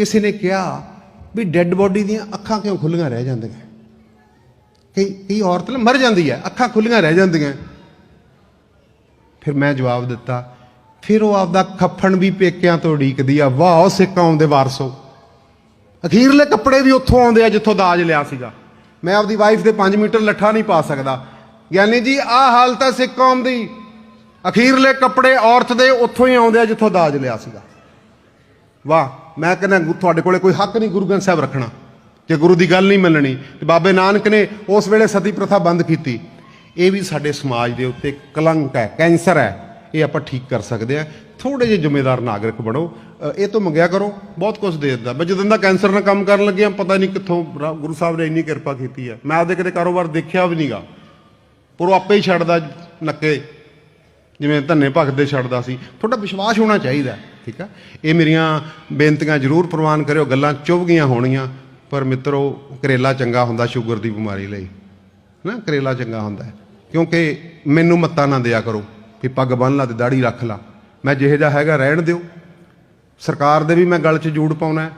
ਕਿਸੇ ਨੇ ਕਿਹਾ ਵੀ ਡੈੱਡ ਬੋਡੀ ਦੀਆਂ ਅੱਖਾਂ ਕਿਉਂ ਖੁੱਲੀਆਂ ਰਹਿ ਜਾਂਦੀਆਂ? ਕਈ ਕਈ ਔਰਤ ਮਰ ਜਾਂਦੀ ਹੈ, ਅੱਖਾਂ ਖੁੱਲੀਆਂ ਰਹਿ ਜਾਂਦੀਆਂ। ਫਿਰ ਮੈਂ ਜਵਾਬ ਦਿੱਤਾ, ਫਿਰ ਉਹ ਆਪਦਾ ਖੱਫਣ ਵੀ ਪੇਕਿਆਂ ਤੋਂ ਉਡੀਕਦੀ ਆ, ਵਾਹ ਸਿੱਕਾਂ ਆਉਂਦੇ ਵਾਰਸੋ। ਅਖੀਰਲੇ ਕੱਪੜੇ ਵੀ ਉੱਥੋਂ ਆਉਂਦੇ ਆ ਜਿੱਥੋਂ ਦਾਜ ਲਿਆ ਸੀਗਾ। ਮੈਂ ਆਪਦੀ ਵਾਈਫ ਦੇ 5 ਮੀਟਰ ਲੱਠਾ ਨਹੀਂ ਪਾ ਸਕਦਾ। ਗਿਆਨੀ ਜੀ, ਆਹ ਹਾਲਤ ਹੈ ਸਿੱਖ ਕੌਮ ਦੀ। ਅਖੀਰਲੇ ਕੱਪੜੇ ਔਰਤ ਦੇ ਉੱਥੋਂ ਹੀ ਆਉਂਦੇ ਆ ਜਿੱਥੋਂ ਦਾਜ ਲਿਆ ਸੀਗਾ। ਵਾਹ ਮੈਂ ਕਹਿੰਦਾ ਤੁਹਾਡੇ ਕੋਲੇ ਕੋਈ ਹੱਕ ਨਹੀਂ ਗੁਰੂ ਗ੍ਰੰਥ ਸਾਹਿਬ ਰੱਖਣਾ। ਜੇ ਗੁਰੂ ਦੀ ਗੱਲ ਨਹੀਂ ਮੰਨਣੀ, ਤੇ ਬਾਬੇ ਨਾਨਕ ਨੇ ਉਸ ਵੇਲੇ ਸਤੀ ਪ੍ਰਥਾ ਬੰਦ ਕੀਤੀ। ਇਹ ਵੀ ਸਾਡੇ ਸਮਾਜ ਦੇ ਉੱਤੇ ਕਲੰਕ ਹੈ, ਕੈਂਸਰ ਹੈ। ਇਹ ਆਪਾਂ ਠੀਕ ਕਰ ਸਕਦੇ ਆ ਥੋੜੇ ਜਿਹੇ ਜ਼ਿੰਮੇਦਾਰ ਨਾਗਰਿਕ ਬਣੋ। ਇਹ ਤੋਂ ਮੰਗਿਆ ਕਰੋ, ਬਹੁਤ ਕੁਝ ਦੇ ਦਿੰਦਾ। ਮੈਂ ਜਦੋਂ ਦਾ ਕੈਂਸਰ ਨਾਲ ਕੰਮ ਕਰਨ ਲੱਗਿਆ, ਪਤਾ ਨਹੀਂ ਕਿੱਥੋਂ ਗੁਰੂ ਸਾਹਿਬ ਨੇ ਇੰਨੀ ਕਿਰਪਾ ਕੀਤੀ ਹੈ ਮੈਂ ਆਪਦੇ ਕਿਤੇ ਕਾਰੋਬਾਰ ਦੇਖਿਆ ਵੀ ਨਹੀਂਗਾ ਪਰ ਉਹ ਆਪੇ ਹੀ ਛੱਡਦਾ ਨੱਕੇ। ਜਿਵੇਂ ਧੰਨੇ ਭਗਤ ਦੇ ਛੱਡਦਾ ਸੀ, ਤੁਹਾਡਾ ਵਿਸ਼ਵਾਸ ਹੋਣਾ ਚਾਹੀਦਾ, ਠੀਕ ਆ? ਇਹ ਮੇਰੀਆਂ ਬੇਨਤੀਆਂ ਜ਼ਰੂਰ ਪ੍ਰਵਾਨ ਕਰਿਓ, ਗੱਲਾਂ ਚੁੱਭ ਗਈਆਂ ਹੋਣੀਆਂ ਪਰ ਮਿੱਤਰੋ, ਕਰੇਲਾ ਚੰਗਾ ਹੁੰਦਾ ਸ਼ੂਗਰ ਦੀ ਬਿਮਾਰੀ ਲਈ ਨਾ ਕਰੇਲਾ ਚੰਗਾ ਹੁੰਦਾ ਕਿਉਂਕਿ ਮੈਨੂੰ ਮੱਤਾ ਨਾ ਦਿਆ ਕਰੋ ਵੀ ਪੱਗ ਬੰਨ ਲਾ ਤੇ ਦਾੜੀ ਰੱਖ ਲਾ। ਮੈਂ ਜਿਹੇ ਜਿਹਾ ਹੈਗਾ ਰਹਿਣ ਦਿਓ। ਸਰਕਾਰ ਦੇ ਵੀ ਮੈਂ ਗੱਲ 'ਚ ਜੂੜ ਪਾਉਣਾ ਹੈ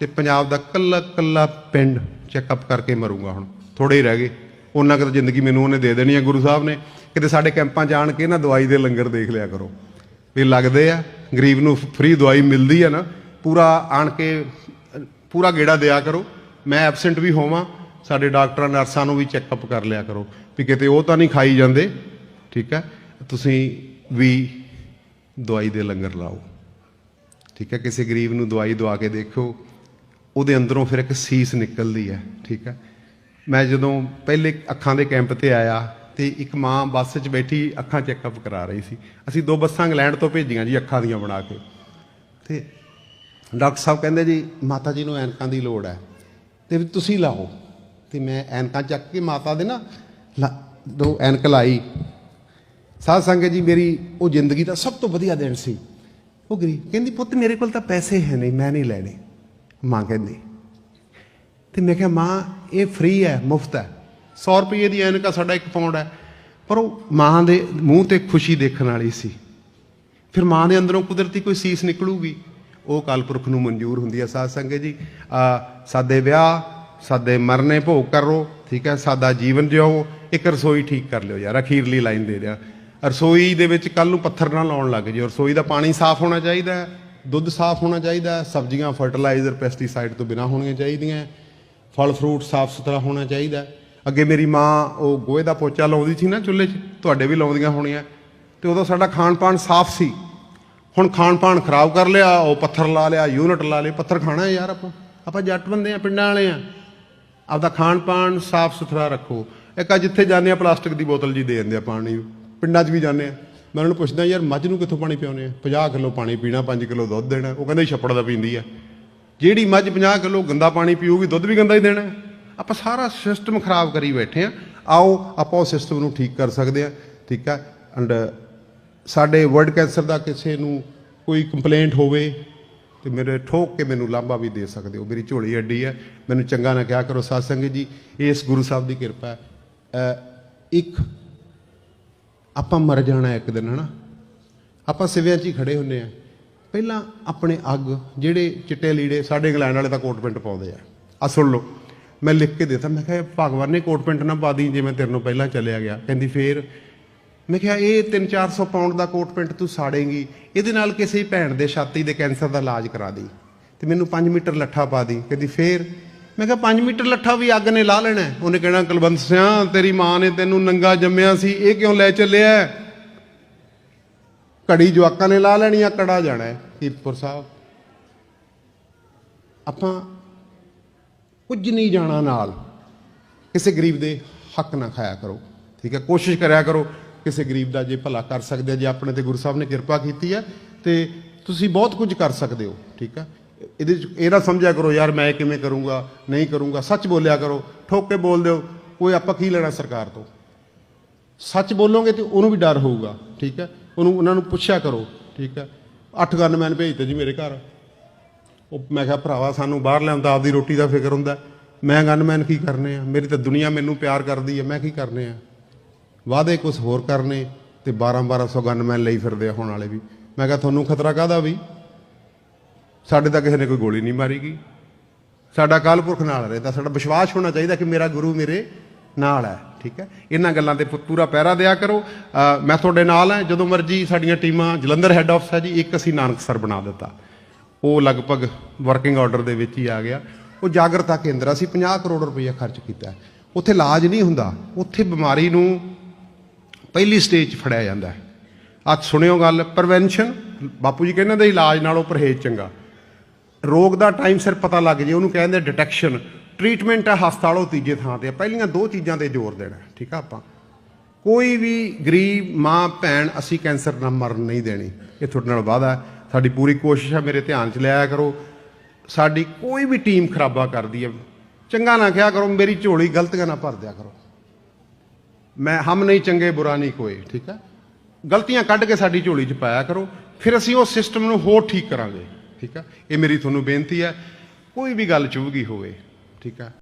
ਤੇ ਪੰਜਾਬ ਦਾ ਕੱਲਾ ਕੱਲਾ ਪਿੰਡ ਚੈੱਕਅਪ ਕਰਕੇ ਮਰੂੰਗਾ ਹੁਣ। ਥੋੜੇ ਹੀ ਰਹਿ ਗਏ। ਉਹਨਾਂ ਕੁ ਤਾਂ ਜ਼ਿੰਦਗੀ ਮੈਨੂੰ ਉਹਨੇ ਦੇ ਦੇਣੀ ਹੈ, ਗੁਰੂ ਸਾਹਿਬ ਨੇ। ਕਿਤੇ ਸਾਡੇ ਕੈਂਪਾਂ 'ਚ ਆਣ ਕੇ ਨਾ ਦਵਾਈ ਦੇ ਲੰਗਰ ਦੇਖ ਲਿਆ ਕਰੋ। ਵੀ ਲੱਗਦੇ ਆ, ਗਰੀਬ ਨੂੰ ਫ੍ਰੀ ਦਵਾਈ ਮਿਲਦੀ ਆ ਨਾ, ਪੂਰਾ ਆਣ ਕੇ, ਪੂਰਾ ਗੇੜਾ ਦਿਆ ਕਰੋ। ਮੈਂ ਐਬਸੈਂਟ ਵੀ ਹੋਵਾਂ, ਸਾਡੇ ਡਾਕਟਰਾਂ, ਨਰਸਾਂ ਨੂੰ ਵੀ ਚੈੱਕਅਪ ਕਰ ਲਿਆ ਕਰੋ, ਵੀ ਕਿਤੇ ਉਹ ਤਾਂ ਨਹੀਂ ਖਾਈ ਜਾਂਦੇ। ਠੀਕ ਹੈ ਤੁਸੀਂ ਵੀ ਦਵਾਈ ਦੇ ਲੰਗਰ ਲਾਓ। ਠੀਕ ਹੈ ਕਿਸੇ ਗਰੀਬ ਨੂੰ ਦਵਾਈ ਦਵਾ ਕੇ ਦੇਖੋ, ਉਹਦੇ ਅੰਦਰੋਂ ਫਿਰ ਇੱਕ ਸੀਸ ਨਿਕਲਦੀ ਹੈ ਠੀਕ ਹੈ ਮੈਂ ਜਦੋਂ ਪਹਿਲੇ ਅੱਖਾਂ ਦੇ ਕੈਂਪ ਤੇ ਆਇਆ ਤੇ ਇੱਕ ਮਾਂ ਬੱਸ 'ਚ ਬੈਠੀ ਅੱਖਾਂ ਚੈੱਕਅਪ ਕਰਾ ਰਹੀ ਸੀ। ਅਸੀਂ ਦੋ ਬੱਸਾਂ ਇੰਗਲੈਂਡ ਤੋਂ ਭੇਜੀਆਂ ਜੀ ਅੱਖਾਂ ਦੀਆਂ ਬਣਾ ਕੇ। ਤੇ ਡਾਕਟਰ ਸਾਹਿਬ ਕਹਿੰਦੇ ਜੀ, ਮਾਤਾ ਜੀ ਨੂੰ ਐਨਕਾਂ ਦੀ ਲੋੜ ਹੈ। ਤੇ ਵੀ ਤੁਸੀਂ ਲਾਓ। ਤੇ ਮੈਂ ਐਨਕਾਂ ਚੱਕ ਕੇ ਮਾਤਾ ਦੇ ਨਾ ਲਾ- ਦੋ ਐਨਕ ਲਾਈ। ਸਾਧ ਸੰਗਤ ਜੀ, ਮੇਰੀ ਉਹ ਜ਼ਿੰਦਗੀ ਦਾ ਸਭ ਤੋਂ ਵਧੀਆ ਦਿਨ ਸੀ। ਉਹ ਗਰੀਬ ਕਹਿੰਦੀ, ਪੁੱਤ, ਮੇਰੇ ਕੋਲ ਤਾਂ ਪੈਸੇ ਹੈ ਨਹੀਂ, ਮੈਂ ਨਹੀਂ ਲੈਣੇ। ਮਾਂ ਕਹਿੰਦੀ। ਤੇ ਮੈਂ ਕਿਹਾ, ਮਾਂ, ਇਹ ਫ੍ਰੀ ਹੈ, ਮੁਫਤ ਹੈ। 100 ਰੁਪਏ ਦੀ ਐਨਕਾ ਸਾਡਾ ਇੱਕ ਪਾਉਂਡ ਹੈ। ਪਰ ਉਹ ਮਾਂ ਦੇ ਮੂੰਹ ਤੇ ਖੁਸ਼ੀ ਦੇਖਣ ਵਾਲੀ ਸੀ। ਫਿਰ ਮਾਂ ਦੇ ਅੰਦਰੋਂ ਕੁਦਰਤੀ ਕੋਈ ਸੀਸ ਨਿਕਲੂਗੀ। ਉਹ ਕਾਲਪੁਰਖ ਨੂੰ ਮਨਜ਼ੂਰ ਹੁੰਦੀ ਹੈ ਸਾਧ ਸੰਗਤ ਜੀ। ਆ, ਸਾਦੇ ਵਿਆਹ, ਸਾਦੇ ਮਰਨੇ ਭੋਗ ਕਰੋ, ਠੀਕ ਹੈ, ਸਾਦਾ ਜੀਵਨ ਜਿਓ ਇੱਕ ਰਸੋਈ ਠੀਕ ਕਰ ਲਿਓ ਯਾਰ ਅਖੀਰਲੀ ਲਾਈਨ ਦੇ ਰਿਹਾ। ਰਸੋਈ ਦੇ ਵਿੱਚ ਕੱਲ ਨੂੰ ਪੱਥਰ ਨਾ ਲਾਉਣ ਲੱਗ ਜਿਓ। ਰਸੋਈ ਦਾ ਪਾਣੀ ਸਾਫ਼ ਹੋਣਾ ਚਾਹੀਦਾ ਦੁੱਧ ਸਾਫ਼ ਹੋਣਾ ਚਾਹੀਦਾ ਸਬਜ਼ੀਆਂ, ਫਰਟੀਲਾਈਜ਼ਰ ਪੈਸਟੀਸਾਈਡ ਤੋਂ ਬਿਨਾ ਹੋਣੀਆਂ ਚਾਹੀਦੀਆਂ ਫਲ, ਫਰੂਟ ਸਾਫ਼ ਸੁਥਰਾ ਹੋਣਾ ਚਾਹੀਦਾ ਅੱਗੇ ਮੇਰੀ ਮਾਂ ਉਹ ਗੋਹੇ ਦਾ ਪੋਚਾ ਲਾਉਂਦੀ ਸੀ ਨਾ ਚੁੱਲ੍ਹੇ 'ਚ, ਤੁਹਾਡੇ ਵੀ ਲਾਉਂਦੀਆਂ ਹੋਣੀਆਂ। ਤੇ ਉਦੋਂ ਸਾਡਾ ਖਾਣ ਪਾਣ ਸਾਫ਼ ਸੀ। ਹੁਣ ਖਾਣ ਪਾਣ ਖਰਾਬ ਕਰ ਲਿਆ, ਉਹ ਪੱਥਰ ਲਾ ਲਿਆ, ਯੂਨਿਟ ਲਾ ਲਏ, ਪੱਥਰ ਖਾਣਾ ਯਾਰ ਆਪਾਂ। ਆਪਾਂ ਜੱਟ ਬੰਦੇ ਆ ਪਿੰਡਾਂ ਵਾਲੇ ਆ ਆਪਦਾ ਖਾਣ ਪਾਣ ਸਾਫ਼ ਸੁਥਰਾ ਰੱਖੋ। ਇੱਕ ਆ ਜਿੱਥੇ ਜਾਂਦੇ ਆ ਪਲਾਸਟਿਕ ਦੀ ਬੋਤਲ ਜੀ ਦੇ ਦਿੰਦੇ ਆ ਪਾਣੀ ਪਿੰਡਾਂ 'ਚ ਵੀ ਜਾਂਦੇ ਆ ਮੈਂ ਉਹਨਾਂ ਨੂੰ ਪੁੱਛਦਾ, ਯਾਰ ਮੱਝ ਨੂੰ ਕਿੱਥੋਂ ਪਾਣੀ ਪਿਆਉਂਦੇ ਆ 50 ਕਿਲੋ ਪਾਣੀ ਪੀਣਾ 5 ਕਿਲੋ ਦੁੱਧ ਦੇਣਾ। ਉਹ ਕਹਿੰਦੇ, ਛੱਪੜ ਦਾ ਪੀਂਦੀ ਆ। ਜਿਹੜੀ ਮੱਝ 50 ਕਿਲੋ ਗੰਦਾ ਪਾਣੀ ਪੀਊਗੀ, ਦੁੱਧ ਵੀ ਗੰਦਾ ਹੀ ਦੇਣਾ ਆਪਾਂ ਸਾਰਾ ਸਿਸਟਮ ਖਰਾਬ ਕਰੀ ਬੈਠੇ ਆ ਆਓ, ਆਪਾਂ ਉਹ ਸਿਸਟਮ ਨੂੰ ਠੀਕ ਕਰ ਸਕਦੇ ਆ ਠੀਕ ਆ ਐਂਡ ਸਾਡੇ ਵਰਲਡ ਕੈਂਸਰ ਦਾ ਕਿਸੇ ਨੂੰ ਕੋਈ ਕੰਪਲੇਂਟ ਹੋਵੇ ਤੇ ਮੇਰੇ ਠੋਕ ਕੇ ਮੈਨੂੰ ਲਾਂਭਾ ਵੀ ਦੇ ਸਕਦੇ ਹੋ। ਮੇਰੀ ਝੋਲੀ ਅੱਡੀ ਹੈ। ਮੈਨੂੰ ਚੰਗਾ ਨਾ ਕਿਹਾ ਕਰੋ ਸਾਧ ਸੰਗਤ ਜੀ। ਇਸ ਗੁਰੂ ਸਾਹਿਬ ਦੀ ਕਿਰਪਾ ਹੈ। ਇੱਕ, ਆਪਾਂ ਮਰ ਜਾਣਾ ਇੱਕ ਦਿਨ, ਹਨਾ? ਆਪਾਂ ਸਿਵਿਆਂ 'ਚ ਹੀ ਖੜੇ ਹੁੰਨੇ ਆ ਪਹਿਲਾਂ ਆਪਣੇ ਅੱਗ, ਜਿਹੜੇ ਚਿੱਟੇ ਲੀੜੇ ਸਾਡੇ ਇੰਗਲੈਂਡ ਵਾਲੇ ਤਾਂ ਕੋਟ ਪੈਂਟ ਪਾਉਂਦੇ ਆ। ਆ ਸੁਣ ਲਓ। ਮੈਂ ਲਿਖ ਕੇ ਦਿੱਤਾ। ਮੈਂ ਕਿਹਾ, ਭਗਵਾਨ ਨੇ ਕੋਟ ਪੈਂਟ ਨਾ ਪਾ ਦੀ ਜਿਵੇਂ ਤੇਰੇ ਨੂੰ ਪਹਿਲਾਂ ਚੱਲਿਆ ਗਿਆ। ਕਹਿੰਦੀ, ਫੇਰ? ਮੈਂ ਕਿਹਾ, ਇਹ 3-400 ਪਾਉਂਡ ਦਾ ਕੋਟ ਪੈਂਟ ਤੂੰ ਸਾੜੇਂਗੀ। ਇਹਦੇ ਨਾਲ ਕਿਸੇ ਭੈਣ ਦੇ ਛਾਤੀ ਦੇ ਕੈਂਸਰ ਦਾ ਇਲਾਜ ਕਰਾ ਦੀ। ਤੇ ਮੈਨੂੰ 5 ਮੀਟਰ ਲੱਠਾ ਪਾ ਦੀ। ਕਹਿੰਦੀ, ਫੇਰ? ਮੈਂ ਕਿਹਾ 5 ਮੀਟਰ ਲੱਠਾ ਵੀ ਅੱਗ ਨੇ ਲਾ ਲੈਣਾ ਉਹਨੇ ਕਹਿਣਾ, ਕੁਲਵੰਤ ਸਿਆ ਤੇਰੀ ਮਾਂ ਨੇ ਤੈਨੂੰ ਨੰਗਾ ਜੰਮਿਆ ਸੀ। ਇਹ ਕਿਉਂ ਲੈ ਚੱਲਿਆ ਘੜੀ ਜਵਾਕਾਂ ਨੇ ਲਾ ਲੈਣੀ ਆ, ਕੜਾ ਜਾਣਾ ਕੀਰਤਪੁਰ ਸਾਹਿਬ। ਆਪਾਂ ਕੁਝ ਨਹੀਂ ਜਾਣਾ ਨਾਲ। ਕਿਸੇ ਗਰੀਬ ਦੇ ਹੱਕ ਨਾ ਖਾਇਆ ਕਰੋ। ਠੀਕ ਹੈ, ਕੋਸ਼ਿਸ਼ ਕਰਿਆ ਕਰੋ, ਕਿਸੇ ਗਰੀਬ ਦਾ ਜੇ ਭਲਾ ਕਰ ਸਕਦੇ ਜੇ ਆਪਣੇ ਤੇ ਗੁਰੂ ਸਾਹਿਬ ਨੇ ਕਿਰਪਾ ਕੀਤੀ ਹੈ ਤੇ ਤੁਸੀਂ ਬਹੁਤ ਕੁਝ ਕਰ ਸਕਦੇ ਹੋ। ਠੀਕ ਹੈ, ਇਹਦੇ ਚ, ਇਹ ਨਾ ਸਮਝਿਆ ਕਰੋ, ਯਾਰ ਮੈਂ ਕਿਵੇਂ ਕਰੂੰਗਾ, ਨਹੀਂ ਕਰੂੰਗਾ, ਸੱਚ ਬੋਲਿਆ ਕਰੋ, ਠੋਕ ਕੇ ਬੋਲ ਦਿਓ, ਕੋਈ ਆਪਾਂ ਕੀ ਲੈਣਾ ਸਰਕਾਰ ਤੋਂ? ਸੱਚ ਬੋਲੋਗੇ ਤੇ ਉਹਨੂੰ ਵੀ ਡਰ ਹੋਊਗਾ। ਠੀਕ ਹੈ, ਉਹਨੂੰ, ਉਹਨਾਂ ਨੂੰ ਪੁੱਛਿਆ ਕਰੋ। ਠੀਕ ਹੈ, ਅੱਠ ਗਨਮੈਨ ਭੇਜਤੇ ਜੀ ਮੇਰੇ ਘਰ। ਉਹ ਮੈਂ ਕਿਹਾ, ਭਰਾਵਾ, ਸਾਨੂੰ ਬਾਹਰ ਲਿਆਉਂਦਾ ਆਪਦੀ ਰੋਟੀ ਦਾ ਫਿਕਰ ਹੁੰਦਾ ਮੈਂ ਗਨਮੈਨ ਕੀ ਕਰਨੇ ਆ? ਮੇਰੀ ਤਾਂ ਦੁਨੀਆ ਮੈਨੂੰ ਪਿਆਰ ਕਰਦੀ ਹੈ, ਮੈਂ ਕੀ ਕਰਨੇ ਆ? ਵਾਅਦੇ ਕੁਝ ਹੋਰ ਕਰਨੇ ਤੇ 12 1200 ਗਨਮੈਨ ਲਈ ਫਿਰਦੇ ਆ ਹੁਣ ਵਾਲੇ ਵੀ। ਮੈਂ ਕਿਹਾ, ਤੁਹਾਨੂੰ ਖਤਰਾ ਕਾਹਦਾ ਵੀ? ਸਾਡੇ ਤਾਂ ਕਿਸੇ ਨੇ ਕੋਈ ਗੋਲੀ ਨਹੀਂ ਮਾਰੀ ਗਈ ਸਾਡਾ ਅਕਾਲ ਪੁਰਖ ਨਾਲ ਰਹਿੰਦਾ, ਸਾਡਾ ਵਿਸ਼ਵਾਸ ਹੋਣਾ ਚਾਹੀਦਾ ਕਿ ਮੇਰਾ ਗੁਰੂ ਮੇਰੇ ਨਾਲ ਹੈ, ਠੀਕ ਹੈ? ਇਹਨਾਂ ਗੱਲਾਂ ਤੇ ਪ- ਪੂਰਾ ਪਹਿਰਾ ਦਿਆ ਕਰੋ। ਮੈਂ ਤੁਹਾਡੇ ਨਾਲ ਹਾਂ, ਜਦੋਂ ਮਰਜ਼ੀ ਸਾਡੀਆਂ ਟੀਮਾਂ ਜਲੰਧਰ ਹੈੱਡ ਆਫਿਸ ਹੈ ਜੀ, ਇੱਕ ਅਸੀਂ ਨਾਨਕਸਰ ਬਣਾ ਦਿੱਤਾ। ਉਹ ਲਗਭਗ ਵਰਕਿੰਗ ਆਰਡਰ ਦੇ ਵਿੱਚ ਹੀ ਆ ਗਿਆ। ਉਹ ਜਾਗਰਤਾ ਕੇਂਦਰ ਅਸੀਂ 50 ਕਰੋੜ ਰੁਪਏ ਖਰਚ ਕੀਤਾ। ਉੱਥੇ ਇਲਾਜ ਨਹੀਂ ਹੁੰਦਾ। ਉੱਥੇ ਬਿਮਾਰੀ ਨੂੰ ਪਹਿਲੀ ਸਟੇਜ 'ਚ ਫੜਿਆ ਜਾਂਦਾ ਹੈ। ਅੱਜ ਸੁਣਿਓ ਗੱਲ ਪ੍ਰੀਵੈਂਸ਼ਨ ਬਾਪੂ ਜੀ ਕਹਿੰਦੇ ਨੇ ਇਲਾਜ ਨਾਲੋਂ ਪਰਹੇਜ਼ ਚੰਗਾ। ਰੋਗ ਦਾ ਟਾਈਮ ਸਿਰ ਪਤਾ ਲੱਗ ਜੇ, ਉਹਨੂੰ ਕਹਿੰਦੇ ਡਿਟੈਕਸ਼ਨ ਟ੍ਰੀਟਮੈਂਟ ਹੈ ਹਸਪਤਾਲੋਂ ਤੀਜੇ ਥਾਂ ਤੇ ਪਹਿਲੀਆਂ ਦੋ ਚੀਜ਼ਾਂ ਤੇ ਜ਼ੋਰ ਦੇਣਾ ਠੀਕ ਆ ਆਪਾਂ। ਕੋਈ ਵੀ ਗਰੀਬ, ਮਾਂ, ਭੈਣ, ਅਸੀਂ ਕੈਂਸਰ ਨਾਲ ਮਰਨ ਨਹੀਂ ਦੇਣੀ। ਇਹ ਤੁਹਾਡੇ ਨਾਲ ਵਾਅਦਾ ਹੈ। ਸਾਡੀ ਪੂਰੀ ਕੋਸ਼ਿਸ਼ ਹੈ ਮੇਰੇ ਧਿਆਨ 'ਚ ਲਿਆਇਆ ਕਰੋ। ਸਾਡੀ ਕੋਈ ਵੀ ਟੀਮ ਖਰਾਬਾ ਕਰਦੀ ਹੈ ਚੰਗਾ ਨਾ ਕਿਹਾ ਕਰੋ, ਮੇਰੀ ਝੋਲੀ ਗਲਤੀਆਂ ਨਾ ਭਰ ਦਿਆ ਕਰੋ। ਮੈਂ ਹਮ ਨਹੀਂ, ਚੰਗੇ ਬੁਰਾ ਨਹੀਂ ਕੋਈ, ਠੀਕ ਹੈ ਗਲਤੀਆਂ ਕੱਢ ਕੇ ਸਾਡੀ ਝੋਲੀ 'ਚ ਪਾਇਆ ਕਰੋ, ਫਿਰ ਅਸੀਂ ਉਹ ਸਿਸਟਮ ਨੂੰ ਹੋਰ ਠੀਕ ਕਰਾਂਗੇ, ਠੀਕ ਹੈ ਇਹ ਮੇਰੀ ਤੁਹਾਨੂੰ ਬੇਨਤੀ ਹੈ ਕੋਈ ਵੀ ਗੱਲ ਚੁਭਗੀ ਹੋਵੇ, ਠੀਕ ਹੈ